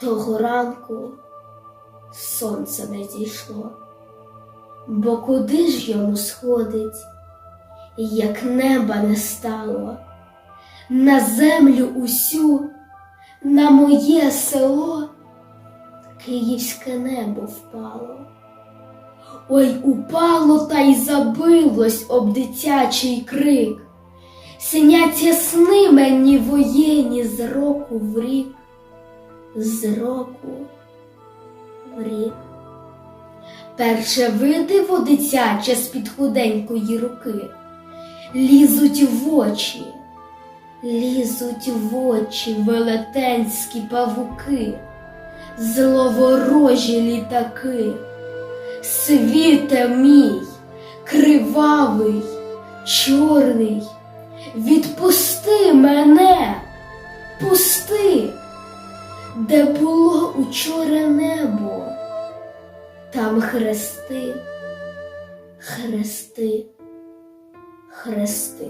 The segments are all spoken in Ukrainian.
Того ранку сонце не зійшло, бо куди ж йому сходить, як неба не стало, на землю усю, на моє село київське небо впало. Ой, упало та й забилось об дитячий крик. Синяться сни мені воєнні з року в рік, з року в рік. Перше видиво дитяче з-під худенької руки, лізуть в очі, лізуть в очі велетенські павуки, зловорожі літаки. Світе мій, кривавий, чорний, відпусти мене, де було учора небо, там хрести, хрести, хрести.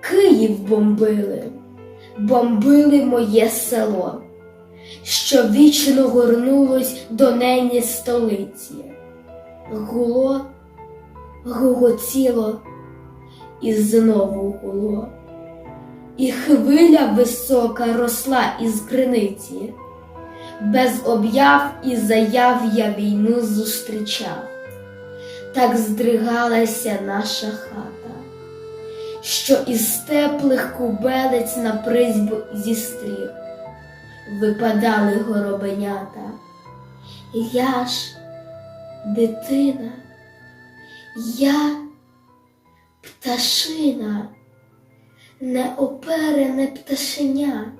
Київ бомбили, бомбили моє село що вічно горнулось до нені столиці. Гуло, гуготіло і знову гуло, і хвиля висока росла із криниці, без об'яв і заяв я війну зустрічав, так здригалася наша хата, що із теплих кубелець на призьбу зістріг випадали горобенята. Я ж дитина, я пташина, неоперене пташеня,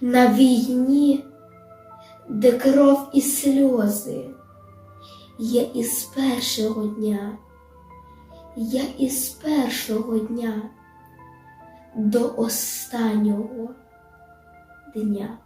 на війні, де кров і сльози, я із першого дня, я із першого дня до останнього дня.